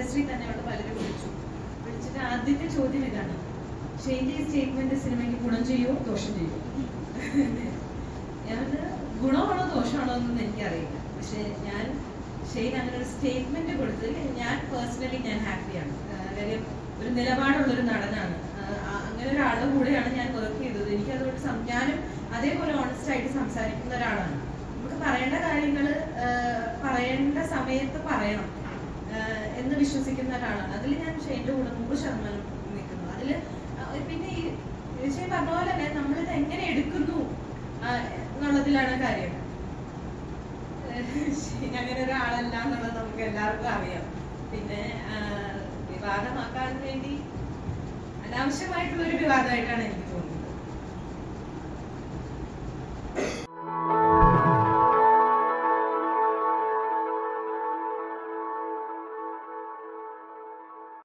Industry തന്നെ അവിടെ പലരും വിളിച്ചു. വിളിച്ചിട്ട് ആദ്യത്തെ ചോദ്യം ഇതാണ്. ഷെയ്ന്റെ സ്റ്റേറ്റ്മെന്റ് സിനിമയ്ക്ക് ഗുണം ചെയ്യുമോ ദോഷം ചെയ്യുമോ ഞാൻ ഗുണമാണോ ദോഷമാണോ എന്നൊന്നും എനിക്കറിയില്ല. പക്ഷെ ഞാൻ ഷെയ്ൻ അങ്ങനെ ഒരു സ്റ്റേറ്റ്മെന്റ് കൊടുത്തതിൽ ഞാൻ പേഴ്സണലി ഞാൻ ഹാപ്പിയാണ്. കാര്യം ഒരു നിലപാടുള്ള ഒരു നടനാണ് അങ്ങനെ ഒരാളുടെ കൂടെയാണ് ഞാൻ വർക്ക് ചെയ്തത്. എനിക്ക് അതുകൊണ്ട് ഞാനും അതേപോലെ ഓണസ്റ്റ് ആയിട്ട് സംസാരിക്കുന്ന ഒരാളാണ്. നമുക്ക് പറയേണ്ട കാര്യങ്ങൾ പറയേണ്ട സമയത്ത് പറയണം. എന്ന് വിശ്വസിക്കുന്ന ഒരാളാണ് അതിൽ ഞാൻ എന്റെ കൂടെ നൂറ് ശതമാനം നിൽക്കുന്നു. അതിൽ പിന്നെ ഈ വിജയ് പറഞ്ഞ പോലെ തന്നെ ഇത് എങ്ങനെ എടുക്കുന്നു എന്നുള്ളതിലാണ് കാര്യം. അങ്ങനെ ഒരാളല്ല എന്നുള്ളത് നമുക്ക് എല്ലാവർക്കും അറിയാം. പിന്നെ വിവാദമാക്കാൻ വേണ്ടി അനാവശ്യമായിട്ടുള്ള ഒരു വിവാദമായിട്ടാണ് എനിക്ക്